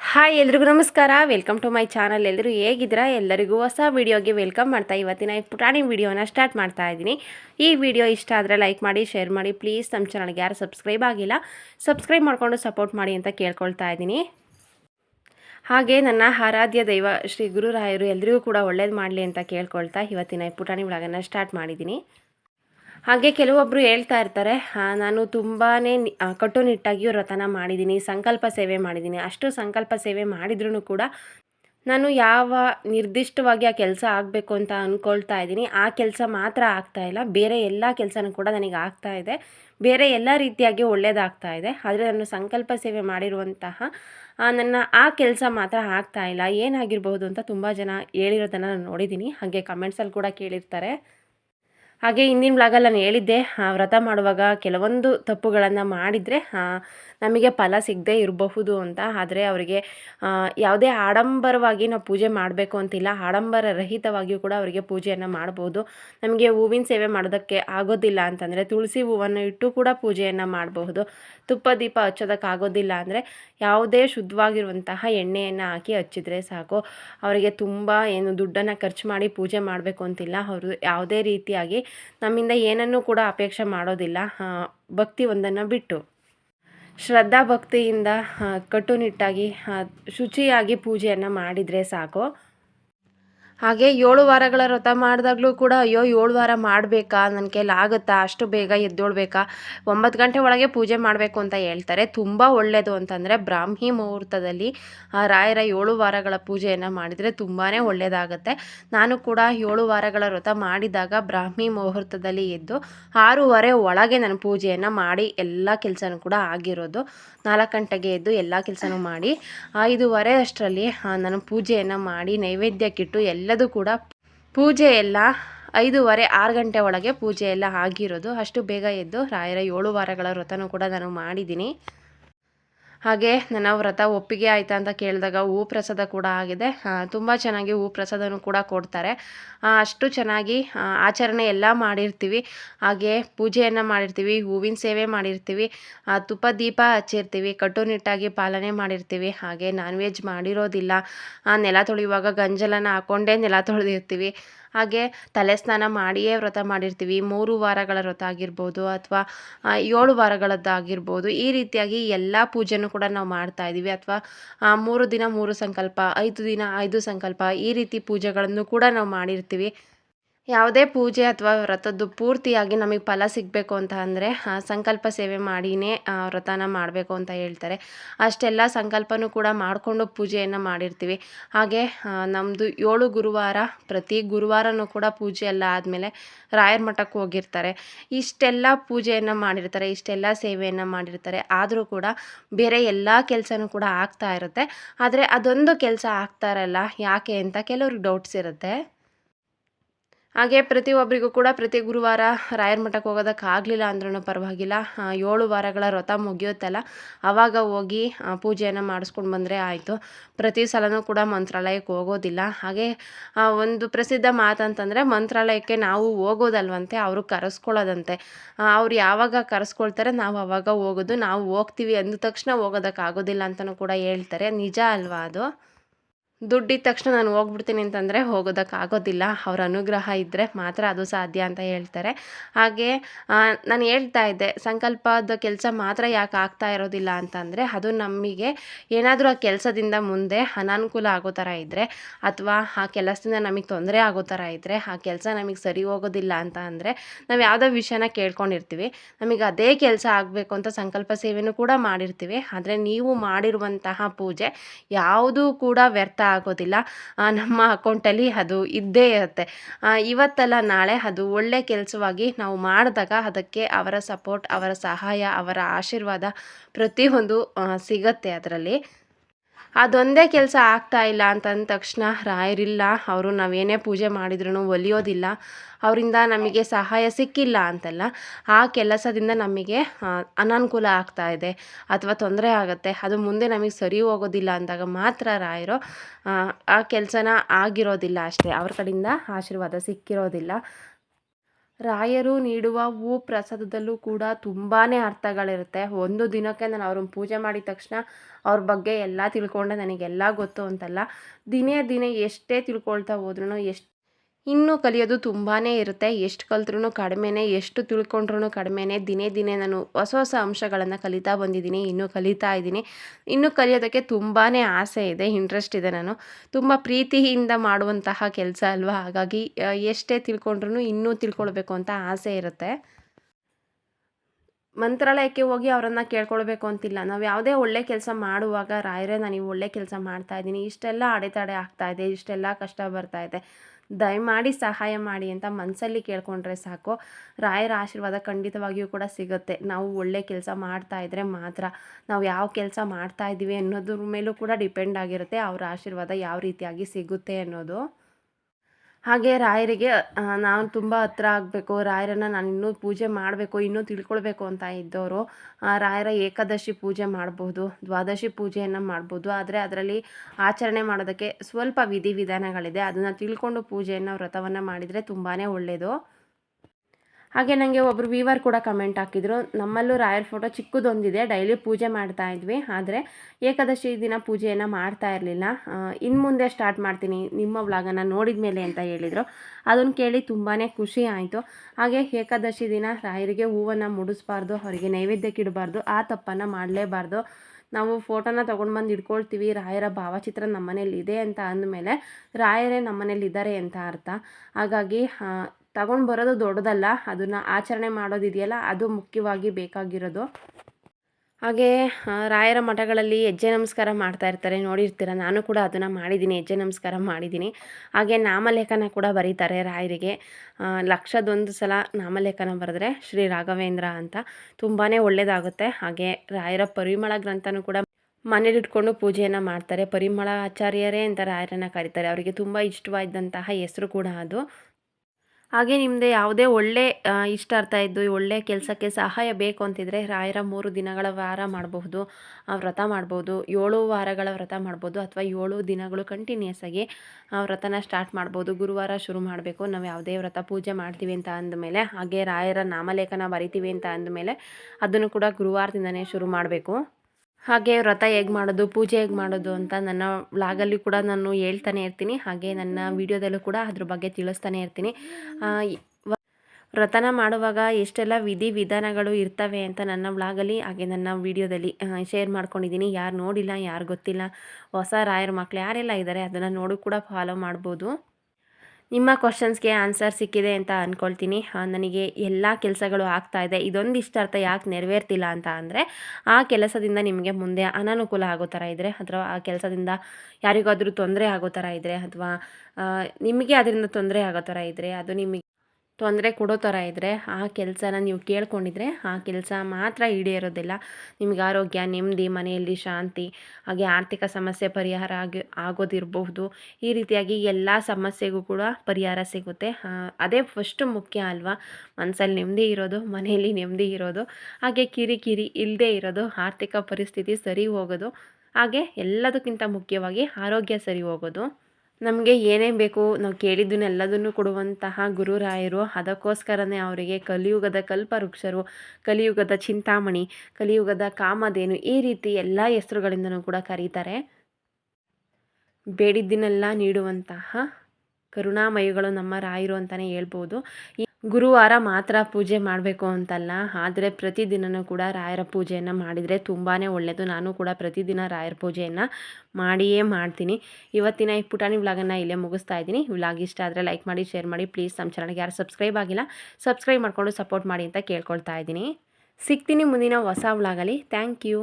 Hi ಎಲ್ರಿಗೂ ನಮಸ್ಕಾರ. Welcome to my channel ಎಲ್ಲರೂ ಹೇಗಿದ್ದೀರಾ? ಎಲ್ಲರಿಗೂ ಹೊಸ ವಿಡಿಯೋಗೆ ವೆಲ್ಕಮ್ ಮಾಡ್ತಾ ಇವತ್ತಿನ ಈ ಪುಟಾಣಿ ವಿಡಿಯೋನ ಸ್ಟಾರ್ಟ್ ಮಾಡ್ತಾ ಇದ್ದೀನಿ. ಈ ವಿಡಿಯೋ ಇಷ್ಟ ಆದರೆ ಲೈಕ್ ಮಾಡಿ ಶೇರ್ ಮಾಡಿ. ಪ್ಲೀಸ್ ನಮ್ಮ ಚಾನಲ್ಗೆ ಯಾರು ಸಬ್ಸ್ಕ್ರೈಬ್ ಆಗಿಲ್ಲ ಸಬ್ಸ್ಕ್ರೈಬ್ ಮಾಡಿಕೊಂಡು ಸಪೋರ್ಟ್ ಮಾಡಿ ಅಂತ ಕೇಳ್ಕೊಳ್ತಾ ಇದ್ದೀನಿ. ಹಾಗೆ ನನ್ನ ಆರಾಧ್ಯ ದೈವ ಶ್ರೀ ಗುರುರಾಯರು ಎಲ್ರಿಗೂ ಕೂಡ ಒಳ್ಳೇದು ಮಾಡಲಿ ಅಂತ ಕೇಳ್ಕೊಳ್ತಾ ಇವತ್ತಿನ ಈ ಪುಟಾಣಿ ಒಳಗನ್ನು ಸ್ಟಾರ್ಟ್ ಮಾಡಿದ್ದೀನಿ. ಹಾಗೆ ಕೆಲವೊಬ್ಬರು ಹೇಳ್ತಾ ಇರ್ತಾರೆ "ಆ, ನಾನು ತುಂಬಾ ಕಟ್ಟುನಿಟ್ಟಾಗಿಯೂ ವ್ರತನ ಮಾಡಿದ್ದೀನಿ ಸಂಕಲ್ಪ ಸೇವೆ ಮಾಡಿದ್ದೀನಿ. ಅಷ್ಟು ಸಂಕಲ್ಪ ಸೇವೆ ಮಾಡಿದ್ರೂ ಕೂಡ ನಾನು ಯಾವ ನಿರ್ದಿಷ್ಟವಾಗಿ ಆ ಕೆಲಸ ಆಗಬೇಕು ಅಂತ ಅಂದ್ಕೊಳ್ತಾ ಇದ್ದೀನಿ. ಆ ಕೆಲಸ ಮಾತ್ರ ಆಗ್ತಾ ಇಲ್ಲ. ಬೇರೆ ಎಲ್ಲ ಕೆಲಸನೂ ಕೂಡ ನನಗೆ ಆಗ್ತಾ ಇದೆ. ಬೇರೆ ಎಲ್ಲ ರೀತಿಯಾಗಿ ಒಳ್ಳೆಯದಾಗ್ತಾ ಇದೆ. ಆದರೆ ನಾನು ಸಂಕಲ್ಪ ಸೇವೆ ಮಾಡಿರುವಂತಹ ನನ್ನ ಆ ಕೆಲಸ ಮಾತ್ರ ಆಗ್ತಾ ಇಲ್ಲ. ಏನಾಗಿರ್ಬೋದು ಅಂತ ತುಂಬ ಜನ ಹೇಳಿರೋದನ್ನು ನಾನು ನೋಡಿದ್ದೀನಿ. ಹಾಗೆ ಕಮೆಂಟ್ಸಲ್ಲಿ ಕೂಡ ಕೇಳಿರ್ತಾರೆ. ಹಾಗೆ ಹಿಂದಿನ ವ್ಲಾಗಲ್ಲಿ ನಾನು ಹೇಳಿದ್ದೆ ವ್ರತ ಮಾಡುವಾಗ ಕೆಲವೊಂದು ತಪ್ಪುಗಳನ್ನು ಮಾಡಿದರೆ ನಮಗೆ ಫಲ ಸಿಗದೇ ಇರಬಹುದು ಅಂತ. ಆದರೆ ಅವರಿಗೆ ಯಾವುದೇ ಆಡಂಬರವಾಗಿ ನಾವು ಪೂಜೆ ಮಾಡಬೇಕು ಅಂತಿಲ್ಲ, ಆಡಂಬರ ರಹಿತವಾಗಿಯೂ ಕೂಡ ಅವರಿಗೆ ಪೂಜೆಯನ್ನು ಮಾಡ್ಬೋದು. ನಮಗೆ ಹೂವಿನ ಸೇವೆ ಮಾಡೋದಕ್ಕೆ ಆಗೋದಿಲ್ಲ ಅಂತಂದರೆ ತುಳಸಿ ಹೂವನ್ನು ಇಟ್ಟು ಕೂಡ ಪೂಜೆಯನ್ನು ಮಾಡಬಹುದು. ತುಪ್ಪ, ದೀಪ ಹಚ್ಚೋದಕ್ಕಾಗೋದಿಲ್ಲ ಅಂದರೆ ಯಾವುದೇ ಶುದ್ಧವಾಗಿರುವಂತಹ ಎಣ್ಣೆಯನ್ನು ಹಾಕಿ ಹಚ್ಚಿದರೆ ಸಾಕು. ಅವರಿಗೆ ತುಂಬ ಏನು ದುಡ್ಡನ್ನು ಖರ್ಚು ಮಾಡಿ ಪೂಜೆ ಮಾಡಬೇಕು ಅಂತಿಲ್ಲ. ಅವರು ಯಾವುದೇ ರೀತಿಯಾಗಿ ನಮ್ಮಿಂದ ಏನನ್ನೂ ಕೂಡ ಅಪೇಕ್ಷೆ ಮಾಡೋದಿಲ್ಲ. ಭಕ್ತಿ ಒಂದನ್ನು ಬಿಟ್ಟು. ಶ್ರದ್ಧಾ ಭಕ್ತಿಯಿಂದ ಕಟ್ಟುನಿಟ್ಟಾಗಿ ಶುಚಿಯಾಗಿ ಪೂಜೆಯನ್ನು ಮಾಡಿದರೆ ಸಾಕು. ಹಾಗೆ ಏಳು ವಾರಗಳ ವ್ರತ ಮಾಡಿದಾಗಲೂ ಕೂಡ ಅಯ್ಯೋ ಏಳು ವಾರ ಮಾಡಬೇಕಾ? ನನ್ನ ಕೈಲಿ ಆಗುತ್ತಾ? ಅಷ್ಟು ಬೇಗ ಎದ್ದೇಳ್ಬೇಕಾ? ಒಂಬತ್ತು ಗಂಟೆ ಒಳಗೆ ಪೂಜೆ ಮಾಡಬೇಕು ಅಂತ ಹೇಳ್ತಾರೆ. ತುಂಬ ಒಳ್ಳೆಯದು ಅಂತಂದರೆ ಬ್ರಾಹ್ಮಿ ಮುಹೂರ್ತದಲ್ಲಿ, ಆ ರಾಯರ ಏಳು ವಾರಗಳ ಪೂಜೆಯನ್ನು ಮಾಡಿದರೆ ತುಂಬಾ ಒಳ್ಳೆಯದಾಗುತ್ತೆ ನಾನು ಕೂಡ ಏಳು ವಾರಗಳ ವ್ರತ ಮಾಡಿದಾಗ ಬ್ರಾಹ್ಮಿ ಮುಹೂರ್ತದಲ್ಲಿ ಎದ್ದು ಆರೂವರೆ ಒಳಗೆ ನಾನು ಪೂಜೆಯನ್ನು ಮಾಡಿ ಎಲ್ಲ ಕೆಲಸನೂ ಕೂಡ ಆಗಿರೋದು. ನಾಲ್ಕು ಗಂಟೆಗೆ ಎದ್ದು ಎಲ್ಲ ಕೆಲಸನೂ ಮಾಡಿ ಐದೂವರೆ ಅಷ್ಟರಲ್ಲಿ ನಾನು ಪೂಜೆಯನ್ನು ಮಾಡಿ ನೈವೇದ್ಯಕ್ಕಿಟ್ಟು ಎಲ್ಲದೂ ಕೂಡ ಪೂಜೆ ಎಲ್ಲ ಐದೂವರೆ, ಆರು ಗಂಟೆ ಒಳಗೆ ಪೂಜೆ ಎಲ್ಲ ಆಗಿರೋದು. ಅಷ್ಟು ಬೇಗ ಎದ್ದು ರಾಯರ ಏಳು ವಾರಗಳ ವ್ರತನೂ ಕೂಡ ನಾನು ಮಾಡಿದ್ದೀನಿ. ಹಾಗೆ ನನ್ನ ವ್ರತ ಒಪ್ಪಿಗೆ ಆಯಿತಾ ಅಂತ ಕೇಳಿದಾಗ ಹೂ ಪ್ರಸಾದ ಕೂಡ ಆಗಿದೆ. ತುಂಬ ಚೆನ್ನಾಗಿ ಹೂ ಪ್ರಸಾದನೂ ಕೂಡ ಕೊಡ್ತಾರೆ. ಅಷ್ಟು ಚೆನ್ನಾಗಿ ಆಚರಣೆ ಎಲ್ಲ ಮಾಡಿರ್ತೀವಿ. ಹಾಗೆ ಪೂಜೆಯನ್ನು ಮಾಡಿರ್ತೀವಿ, ಹೂವಿನ ಸೇವೆ ಮಾಡಿರ್ತೀವಿ ತುಪ್ಪ ದೀಪ ಹಚ್ಚಿರ್ತೀವಿ, ಕಟ್ಟುನಿಟ್ಟಾಗಿ ಪಾಲನೆ ಮಾಡಿರ್ತೀವಿ. ಹಾಗೆ ನಾನ್ ವೆಜ್ ಮಾಡಿರೋದಿಲ್ಲ ನೆಲ ತೊಳೆಯುವಾಗ ಗಂಜಲನ ಹಾಕ್ಕೊಂಡೇ ನೆಲ ತೊಳೆದಿರ್ತೀವಿ. ಹಾಗೆ ತಲೆ ಸ್ನಾನ ಮಾಡಿಯೇ ವ್ರತ ಮಾಡಿರ್ತೀವಿ. ಮೂರು ವಾರಗಳ ವ್ರತ ಆಗಿರ್ಬೋದು ಅಥವಾ ಏಳು ವಾರಗಳದ್ದಾಗಿರ್ಬೋದು ಈ ರೀತಿಯಾಗಿ ಎಲ್ಲ ಪೂಜೆನೂ ಕೂಡ ನಾವು ಮಾಡ್ತಾ ಇದ್ದೀವಿ. ಅಥವಾ ಮೂರು ದಿನ ಮೂರು ಸಂಕಲ್ಪ, ಐದು ದಿನ ಐದು ಸಂಕಲ್ಪ ಈ ರೀತಿ ಪೂಜೆಗಳನ್ನು ಕೂಡ ನಾವು ಮಾಡಿರ್ತೀವಿ. ಯಾವುದೇ ಪೂಜೆ ಅಥವಾ ವ್ರತದ್ದು ಪೂರ್ತಿಯಾಗಿ ನಮಗೆ ಫಲ ಸಿಗಬೇಕು ಅಂತ ಅಂದರೆ ಸಂಕಲ್ಪ ಸೇವೆ ಮಾಡಿಯೇ ವ್ರತನ ಮಾಡಬೇಕು ಅಂತ ಹೇಳ್ತಾರೆ. ಅಷ್ಟೆಲ್ಲ ಸಂಕಲ್ಪನೂ ಕೂಡ ಮಾಡಿಕೊಂಡು ಪೂಜೆಯನ್ನು ಮಾಡಿರ್ತೀವಿ. ಹಾಗೆ ನಮ್ಮದು ಏಳು ಗುರುವಾರ, ಪ್ರತಿ ಗುರುವಾರನೂ ಕೂಡ ಪೂಜೆ ಎಲ್ಲ ಆದಮೇಲೆ ರಾಯರ ಮಠಕ್ಕೆ ಹೋಗಿರ್ತಾರೆ. ಇಷ್ಟೆಲ್ಲ ಪೂಜೆಯನ್ನು ಮಾಡಿರ್ತಾರೆ, ಇಷ್ಟೆಲ್ಲ ಸೇವೆಯನ್ನು ಮಾಡಿರ್ತಾರೆ. ಆದರೂ ಕೂಡ ಬೇರೆ ಎಲ್ಲ ಕೆಲಸನೂ ಕೂಡ ಆಗ್ತಾ ಇರುತ್ತೆ. ಆದರೆ ಅದೊಂದು ಕೆಲಸ ಆಗ್ತಾ ಇರಲ್ಲ. ಯಾಕೆ ಅಂತ ಕೆಲವ್ರಿಗೆ ಡೌಟ್ಸ್ ಇರುತ್ತೆ. ಹಾಗೆ ಪ್ರತಿಯೊಬ್ಬರಿಗೂ ಕೂಡ ಪ್ರತಿ ಗುರುವಾರ ರಾಯರ ಮಠಕ್ಕೆ ಹೋಗೋದಕ್ಕಾಗಲಿಲ್ಲ ಅಂದ್ರೂ ಪರವಾಗಿಲ್ಲ. ಏಳು ವಾರಗಳ ವ್ರತ ಮುಗಿಯುತ್ತಲ್ಲ ಆವಾಗ ಹೋಗಿ ಪೂಜೆಯನ್ನು ಮಾಡಿಸ್ಕೊಂಡು ಬಂದರೆ ಆಯಿತು. ಪ್ರತಿ ಸಲನೂ ಕೂಡ ಮಂತ್ರಾಲಯಕ್ಕೆ ಹೋಗೋದಿಲ್ಲ. ಹಾಗೆ ಒಂದು ಪ್ರಸಿದ್ಧ ಮಾತಂತಂದರೆ ಮಂತ್ರಾಲಯಕ್ಕೆ ನಾವು ಹೋಗೋದಲ್ವಂತೆ, ಅವರು ಕರೆಸ್ಕೊಳ್ಳೋದಂತೆ. ಅವ್ರು ಯಾವಾಗ ಕರೆಸ್ಕೊಳ್ತಾರೆ ನಾವು ಆವಾಗ ಹೋಗೋದು, ನಾವು ಹೋಗ್ತೀವಿ ಅಂದ ತಕ್ಷಣ ಹೋಗೋದಕ್ಕಾಗೋದಿಲ್ಲ ಅಂತಲೂ ಕೂಡ ಹೇಳ್ತಾರೆ. ನಿಜ ಅಲ್ವಾ ಅದು? ದುಡ್ಡಿದ ತಕ್ಷಣ ನಾನು ಹೋಗ್ಬಿಡ್ತೀನಿ ಅಂತಂದರೆ ಹೋಗೋದಕ್ಕಾಗೋದಿಲ್ಲ ಅವ್ರ ಅನುಗ್ರಹ ಇದ್ದರೆ ಮಾತ್ರ ಅದು ಸಾಧ್ಯ ಅಂತ ಹೇಳ್ತಾರೆ. ಹಾಗೆ ನಾನು ಹೇಳ್ತಾ ಇದ್ದೆ, ಸಂಕಲ್ಪದ ಕೆಲಸ ಮಾತ್ರ ಯಾಕೆ ಆಗ್ತಾ ಇರೋದಿಲ್ಲ ಅಂತಂದರೆ ಅದು ನಮಗೆ ಏನಾದರೂ ಆ ಕೆಲಸದಿಂದ ಮುಂದೆ ಅನಾನುಕೂಲ ಆಗೋ ಥರ ಇದ್ದರೆ ಅಥವಾ ಆ ಕೆಲಸದಿಂದ ನಮಗೆ ತೊಂದರೆ ಆಗೋ ಥರ ಇದ್ದರೆ ಆ ಕೆಲಸ ನಮಗೆ ಸರಿ ಹೋಗೋದಿಲ್ಲ ಅಂತ ಅಂದರೆ ನಾವು ಯಾವುದೋ ವಿಷಯನ ಕೇಳ್ಕೊಂಡಿರ್ತೀವಿ. ನಮಗೆ ಅದೇ ಕೆಲಸ ಆಗಬೇಕು ಅಂತ ಸಂಕಲ್ಪ ಸೇವೆಯೂ ಕೂಡ ಮಾಡಿರ್ತೀವಿ. ಆದರೆ ನೀವು ಮಾಡಿರುವಂತಹ ಪೂಜೆ ಯಾವುದೂ ಕೂಡ ವ್ಯರ್ಥ ಆಗೋದಿಲ್ಲ. ನಮ್ಮ ಅಕೌಂಟಲ್ಲಿ ಅದು ಇದ್ದೇ ಇರುತ್ತೆ. ಇವತ್ತಲ್ಲ ನಾಳೆ ಅದು ಒಳ್ಳೆ ಕೆಲಸವಾಗಿ ನಾವು ಮಾಡಿದಾಗ ಅದಕ್ಕೆ ಅವರ ಸಪೋರ್ಟ್, ಅವರ ಸಹಾಯ, ಅವರ ಆಶೀರ್ವಾದ ಪ್ರತಿಯೊಂದು ಸಿಗತ್ತೆ ಅದರಲ್ಲಿ. ಅದೊಂದೇ ಕೆಲಸ ಆಗ್ತಾ ಇಲ್ಲ ಅಂತಂದ ತಕ್ಷಣ ರಾಯರಿಲ್ಲ ಅವರು ನಾವೇನೇ ಪೂಜೆ ಮಾಡಿದ್ರೂ ಒಲಿಯೋದಿಲ್ಲ. ಅವರಿಂದ ನಮಗೆ ಸಹಾಯ ಸಿಕ್ಕಿಲ್ಲ ಅಂತಲ್ಲ. ಆ ಕೆಲಸದಿಂದ ನಮಗೆ ಅನಾನುಕೂಲ ಆಗ್ತಾ ಇದೆ. ಅಥವಾ ತೊಂದರೆ ಆಗುತ್ತೆ. ಅದು ಮುಂದೆ ನಮಗೆ ಸರಿ ಹೋಗೋದಿಲ್ಲ ಅಂದಾಗ ಮಾತ್ರ ರಾಯರು ಆ ಕೆಲಸನ ಆಗಿರೋದಿಲ್ಲ ಅಷ್ಟೇ. ಅವ್ರ ಕಡೆಯಿಂದ ಆಶೀರ್ವಾದ ಸಿಕ್ಕಿರೋದಿಲ್ಲ. ರಾಯರು ನೀಡುವ ಹೂ ಪ್ರಸಾದದಲ್ಲೂ ಕೂಡ ತುಂಬಾ ಅರ್ಥಗಳಿರುತ್ತೆ. ಒಂದು ದಿನಕ್ಕೆ ನಾನು ಅವ್ರನ್ನ ಪೂಜೆ ಮಾಡಿದ ತಕ್ಷಣ ಅವ್ರ ಬಗ್ಗೆ ಎಲ್ಲ ತಿಳ್ಕೊಂಡೆ. ನನಗೆಲ್ಲ ಗೊತ್ತು ಅಂತಲ್ಲ. ದಿನೇ ದಿನೇ ಎಷ್ಟೇ ತಿಳ್ಕೊಳ್ತಾ ಹೋದ್ರೂ ಎಷ್ಟು ಇನ್ನೂ ಕಲಿಯೋದು ತುಂಬಾ ಇರುತ್ತೆ. ಎಷ್ಟು ಕಲ್ತ್ರೂ ಕಡಿಮೆನೇ, ಎಷ್ಟು ತಿಳ್ಕೊಂಡ್ರೂ ಕಡಿಮೆನೇ, ದಿನೇ ದಿನೇ ನಾನು ಹೊಸ ಹೊಸ ಅಂಶಗಳನ್ನು ಕಲಿತಾ ಬಂದಿದ್ದೀನಿ, ಇನ್ನೂ ಕಲಿತಾ ಇದ್ದೀನಿ. ಇನ್ನೂ ಕಲಿಯೋದಕ್ಕೆ ತುಂಬಾ ಆಸೆ ಇದೆ ಇಂಟ್ರೆಸ್ಟ್ ಇದೆ ನಾನು. ತುಂಬ ಪ್ರೀತಿಯಿಂದ ಮಾಡುವಂತಹ ಕೆಲಸ ಅಲ್ವಾ? ಹಾಗಾಗಿ ಎಷ್ಟೇ ತಿಳ್ಕೊಂಡ್ರೂ ಇನ್ನೂ ತಿಳ್ಕೊಳ್ಬೇಕು ಅಂತ ಆಸೆ ಇರುತ್ತೆ. ಮಂತ್ರಾಲಯಕ್ಕೆ ಹೋಗಿ ಅವರನ್ನು ಕೇಳ್ಕೊಳ್ಬೇಕು ಅಂತಿಲ್ಲ. ನಾವು ಯಾವುದೇ ಒಳ್ಳೆ ಕೆಲಸ ಮಾಡುವಾಗ ರಾಯರೇ, ನಾನು ಒಳ್ಳೆ ಕೆಲಸ ಮಾಡ್ತಾ ಇದ್ದೀನಿ, ಇಷ್ಟೆಲ್ಲ ಅಡೆತಡೆ ಆಗ್ತಾ ಇದೆ, ಇಷ್ಟೆಲ್ಲ ಕಷ್ಟ ಬರ್ತಾ ಇದೆ. ದಯಮಾಡಿ ಸಹಾಯ ಮಾಡಿ ಅಂತ ಮನಸ್ಸಲ್ಲಿ ಕೇಳ್ಕೊಂಡ್ರೆ ಸಾಕು. ರಾಯರ ಆಶೀರ್ವಾದ ಖಂಡಿತವಾಗಿಯೂ ಕೂಡ ಸಿಗುತ್ತೆ. ನಾವು ಒಳ್ಳೆ ಕೆಲಸ ಮಾಡ್ತಾ ಇದ್ರೆ ಮಾತ್ರ, ನಾವು ಯಾವ ಕೆಲಸ ಮಾಡ್ತಾ ಇದ್ದೀವಿ ಅನ್ನೋದ್ರ ಮೇಲೂ ಕೂಡ ಡಿಪೆಂಡ್ ಆಗಿರುತ್ತೆ. ಅವರ ಆಶೀರ್ವಾದ ಯಾವ ರೀತಿಯಾಗಿ ಸಿಗುತ್ತೆ ಅನ್ನೋದು. ಹಾಗೆ ರಾಯರಿಗೆ ನಾನು ತುಂಬ ಹತ್ರ ಆಗಬೇಕು, ರಾಯರನ್ನು ನಾನು ಇನ್ನೂ ಪೂಜೆ ಮಾಡಬೇಕು, ಇನ್ನೂ ತಿಳ್ಕೊಳ್ಬೇಕು ಅಂತ ಇದ್ದವರು ರಾಯರ ಏಕಾದಶಿ ಪೂಜೆ ಮಾಡ್ಬೋದು, ದ್ವಾದಶಿ ಪೂಜೆಯನ್ನು ಮಾಡ್ಬೋದು. ಆದರೆ ಅದರಲ್ಲಿ ಆಚರಣೆ ಮಾಡೋದಕ್ಕೆ ಸ್ವಲ್ಪ ವಿಧಿವಿಧಾನಗಳಿದೆ. ಅದನ್ನು ತಿಳ್ಕೊಂಡು ಪೂಜೆಯನ್ನು, ವ್ರತವನ್ನು ಮಾಡಿದರೆ ತುಂಬಾ ಒಳ್ಳೆಯದು ಹಾಗೆ ನನಗೆ ಒಬ್ಬರು ವೀವರ್ ಕೂಡ ಕಮೆಂಟ್ ಹಾಕಿದರು. ನಮ್ಮಲ್ಲೂ ರಾಯರ ಫೋಟೋ ಚಿಕ್ಕದೊಂದಿದೆ ಡೈಲಿ ಪೂಜೆ ಮಾಡ್ತಾ ಇದ್ವಿ. ಆದರೆ ಏಕಾದಶಿ ದಿನ ಪೂಜೆಯನ್ನು ಮಾಡ್ತಾ ಇರಲಿಲ್ಲ. ಇನ್ನು ಮುಂದೆ ಸ್ಟಾರ್ಟ್ ಮಾಡ್ತೀನಿ ನಿಮ್ಮ ವ್ಲಾಗನ್ನು ನೋಡಿದ ಮೇಲೆ ಅಂತ ಹೇಳಿದರು. ಅದನ್ನು ಕೇಳಿ ತುಂಬಾ ಖುಷಿ ಆಯಿತು. ಹಾಗೆ ಏಕಾದಶಿ ದಿನ ರಾಯರಿಗೆ ಹೂವನ್ನು ಮುಡಿಸ್ಬಾರ್ದು, ಅವರಿಗೆ ನೈವೇದ್ಯಕ್ಕೆ ಇಡಬಾರ್ದು, ಆ ತಪ್ಪನ್ನು ಮಾಡಲೇಬಾರ್ದು. ನಾವು ಫೋಟೋನ ತೊಗೊಂಡು ಬಂದು ಇಟ್ಕೊಳ್ತೀವಿ ರಾಯರ ಭಾವಚಿತ್ರ ನಮ್ಮನೇಲಿ ಇದೆ ಅಂತ ಅಂದಮೇಲೆ ರಾಯರೇ ನಮ್ಮನೇಲಿ ಇದ್ದಾರೆ ಅಂತ ಅರ್ಥ. ಹಾಗಾಗಿ ತಗೊಂಡು ಬರೋದು ದೊಡ್ಡದಲ್ಲ, ಅದನ್ನು ಆಚರಣೆ ಮಾಡೋದಿದೆಯಲ್ಲ ಅದು ಮುಖ್ಯವಾಗಿ ಬೇಕಾಗಿರೋದು. ಹಾಗೆ ರಾಯರ ಮಠಗಳಲ್ಲಿ ಹೆಜ್ಜೆ ನಮಸ್ಕಾರ ಮಾಡ್ತಾ ಇರ್ತಾರೆ, ನೋಡಿರ್ತೀರ? ನಾನು ಕೂಡ ಅದನ್ನು ಮಾಡಿದ್ದೀನಿ, ಹೆಜ್ಜೆ ನಮಸ್ಕಾರ ಮಾಡಿದ್ದೀನಿ. ಹಾಗೆ ನಾಮಲೇಖನ ಕೂಡ ಬರೀತಾರೆ ರಾಯರಿಗೆ. ಲಕ್ಷದೊಂದು ಸಲ ನಾಮಲೇಖನ ಬರೆದ್ರೆ ಶ್ರೀ ರಾಘವೇಂದ್ರ ಅಂತ. ತುಂಬಾ ಒಳ್ಳೆಯದಾಗುತ್ತೆ ಹಾಗೆ ರಾಯರ ಪರಿಮಳ ಗ್ರಂಥನೂ ಕೂಡ ಮನೇಲಿಟ್ಕೊಂಡು ಪೂಜೆಯನ್ನು ಮಾಡ್ತಾರೆ. ಪರಿಮಳ ಆಚಾರ್ಯರೇ ಅಂತ ರಾಯರನ್ನು ಕರೀತಾರೆ. ಅವರಿಗೆ ತುಂಬ ಇಷ್ಟವಾದಂತಹ ಹೆಸರು ಕೂಡ ಅದು. ಹಾಗೆ ನಿಮ್ಮದೇ ಯಾವುದೇ ಒಳ್ಳೆ ಇಷ್ಟ ಇಷ್ಟಾರ್ಥ ಇದ್ದು ಒಳ್ಳೆಯ ಒಳ್ಳೆ ಕೆಲಸಕ್ಕೆ ಸಹಾಯ ಬೇಕು ಅಂತಿದ್ರೆ ರಾಯರ ಮೂರು ದಿನಗಳ ವಾರ ಮಾಡಬಹುದು ವ್ರತ ಮಾಡ್ಬೋದು ಏಳು ವಾರಗಳ ವ್ರತ ಮಾಡ್ಬೋದು ಅಥವಾ ಏಳು ದಿನಗಳು ಕಂಟಿನ್ಯೂಸ್ ಆಗಿ, ಆ, ವ್ರತನ ಸ್ಟಾರ್ಟ್ ಮಾಡ್ಬೋದು ಗುರುವಾರ ಶುರು ಮಾಡಬೇಕು. ನಾವು ಯಾವುದೇ ವ್ರತ ಪೂಜೆ ಮಾಡ್ತೀವಿ ಅಂತ ಅಂದಮೇಲೆ, ಹಾಗೆ ರಾಯರ ನಾಮಲೇಖನ ಬರಿತೀವಿ ಅಂತ ಅಂದಮೇಲೆ, ಅದನ್ನು ಕೂಡ ಗುರುವಾರದಿಂದನೇ ಶುರು ಮಾಡಬೇಕು. ಹಾಗೆ ವ್ರತ ಹೇಗೆ ಮಾಡೋದು, ಪೂಜೆ ಹೇಗೆ ಮಾಡೋದು ಅಂತ ನನ್ನ ವ್ಲಾಗಲ್ಲಿ ಕೂಡ ನಾನು ಹೇಳ್ತಾನೆ ಇರ್ತೀನಿ. ಹಾಗೆ ನನ್ನ ವಿಡಿಯೋದಲ್ಲೂ ಕೂಡ ಅದ್ರ ಬಗ್ಗೆ ತಿಳಿಸ್ತಾನೆ ಇರ್ತೀನಿ. ವ್ರತನ ಮಾಡುವಾಗ ಎಷ್ಟೆಲ್ಲ ವಿಧಿ ವಿಧಾನಗಳು ಇರ್ತವೆ ಅಂತ ನನ್ನ ವ್ಲಾಗಲ್ಲಿ ಹಾಗೆ ನನ್ನ ವಿಡಿಯೋದಲ್ಲಿ ಶೇರ್ ಮಾಡ್ಕೊಂಡಿದ್ದೀನಿ. ಯಾರು ನೋಡಿಲ್ಲ, ಯಾರು ಗೊತ್ತಿಲ್ಲ, ಹೊಸ ರಾಯರ ಮಕ್ಕಳು ಯಾರೆಲ್ಲ ಇದ್ದಾರೆ ಅದನ್ನು ನೋಡು ಕೂಡ ಫಾಲೋ ಮಾಡ್ಬೋದು. ನಿಮ್ಮ ಕ್ವಶನ್ಸ್ಗೆ ಆನ್ಸರ್ ಸಿಕ್ಕಿದೆ ಅಂತ ಅಂದ್ಕೊಳ್ತೀನಿ ನನಗೆ ಎಲ್ಲ ಕೆಲಸಗಳು ಆಗ್ತಾ ಇದೆ. ಇದೊಂದು ಇಷ್ಟಾರ್ಥ ಯಾಕೆ ನೆರವೇರ್ತಿಲ್ಲ ಅಂತ ಅಂದರೆ, ಆ ಕೆಲಸದಿಂದ ನಿಮಗೆ ಮುಂದೆ ಅನಾನುಕೂಲ ಆಗೋ ಥರ ಇದ್ದರೆ ಅಥವಾ ಆ ಕೆಲಸದಿಂದ ಯಾರಿಗಾದರೂ ತೊಂದರೆ ಆಗೋ ಥರ ಇದ್ದರೆ ಅಥವಾ ನಿಮಗೆ ಅದರಿಂದ ತೊಂದರೆ ಆಗೋ ಥರ ಇದ್ದರೆ ಅದು ನಿಮಗೆ ತೊಂದರೆ ಕೊಡೋ ಥರ ಇದ್ದರೆ ಆ ಕೆಲಸನ ನೀವು ಕೇಳ್ಕೊಂಡಿದ್ರೆ ಆ ಕೆಲಸ ಮಾತ್ರ ಈಡೇರೋದಿಲ್ಲ. ನಿಮ್ಗೆ ಆರೋಗ್ಯ, ನೆಮ್ಮದಿ, ಮನೆಯಲ್ಲಿ ಶಾಂತಿ, ಹಾಗೆ ಆರ್ಥಿಕ ಸಮಸ್ಯೆ ಪರಿಹಾರ ಆಗಿ, ಆಗೋದಿರಬಹುದು. ಈ ರೀತಿಯಾಗಿ ಎಲ್ಲ ಸಮಸ್ಯೆಗೂ ಕೂಡ ಪರಿಹಾರ ಸಿಗುತ್ತೆ. ಅದೇ ಫಸ್ಟು ಮುಖ್ಯ ಅಲ್ವಾ? ಮನಸ್ಸಲ್ಲಿ ನೆಮ್ಮದಿ ಇರೋದು, ಮನೆಯಲ್ಲಿ ನೆಮ್ಮದಿ ಇರೋದು, ಹಾಗೆ ಕಿರಿಕಿರಿ ಇಲ್ಲದೆ ಇರೋದು, ಆರ್ಥಿಕ ಪರಿಸ್ಥಿತಿ ಸರಿ ಹೋಗೋದು, ಹಾಗೆ ಎಲ್ಲದಕ್ಕಿಂತ ಮುಖ್ಯವಾಗಿ ಆರೋಗ್ಯ ಸರಿ ಹೋಗೋದು. ನಮಗೆ ಏನೇ ಬೇಕು, ನಾವು ಕೇಳಿದ್ದನ್ನೆಲ್ಲದನ್ನು ಕೊಡುವಂತಹ ಗುರುರಾಯರು. ಅದಕ್ಕೋಸ್ಕರನೇ ಅವರಿಗೆ ಕಲಿಯುಗದ ಕಲ್ಪವೃಕ್ಷರು, ಕಲಿಯುಗದ ಚಿಂತಾಮಣಿ, ಕಲಿಯುಗದ ಕಾಮಧೇನು ಈ ರೀತಿ ಎಲ್ಲ ಹೆಸರುಗಳಿಂದನೂ ಕೂಡ ಕರೀತಾರೆ. ಬೇಡಿದ್ದನ್ನೆಲ್ಲ ನೀಡುವಂತಹ ಕರುಣಾಮಯಿಗಳು ನಮ್ಮ ರಾಯರು ಅಂತಲೇ ಹೇಳ್ಬೋದು. ಗುರುವಾರ ಮಾತ್ರ ಪೂಜೆ ಮಾಡಬೇಕು ಅಂತಲ್ಲ, ಆದರೆ ಪ್ರತಿದಿನನೂ ಕೂಡ ರಾಯರ ಪೂಜೆಯನ್ನು ಮಾಡಿದರೆ ತುಂಬಾ ಒಳ್ಳೆಯದು ನಾನು ಕೂಡ ಪ್ರತಿದಿನ ರಾಯರ ಪೂಜೆಯನ್ನು ಮಾಡಿಯೇ ಮಾಡ್ತೀನಿ. ಇವತ್ತಿನ ಈ ಪುಟಾಣಿ ವ್ಲಾಗನ್ನು ಇಲ್ಲೇ ಮುಗಿಸ್ತಾ ಇದ್ದೀನಿ. ವ್ಲಾಗ್ ಇಷ್ಟ ಆದರೆ ಲೈಕ್ ಮಾಡಿ, ಶೇರ್ ಮಾಡಿ. ಪ್ಲೀಸ್ ನಮ್ಮ ಚಾನಲ್ಗೆ ಯಾರು ಸಬ್ಸ್ಕ್ರೈಬ್ ಆಗಿಲ್ಲ, ಸಬ್ಸ್ಕ್ರೈಬ್ ಮಾಡಿಕೊಂಡು ಸಪೋರ್ಟ್ ಮಾಡಿ ಅಂತ ಕೇಳ್ಕೊಳ್ತಾ ಇದ್ದೀನಿ. ಸಿಗ್ತೀನಿ ಮುಂದಿನ ಹೊಸ ವ್ಲಾಗಲ್ಲಿ. Thank you.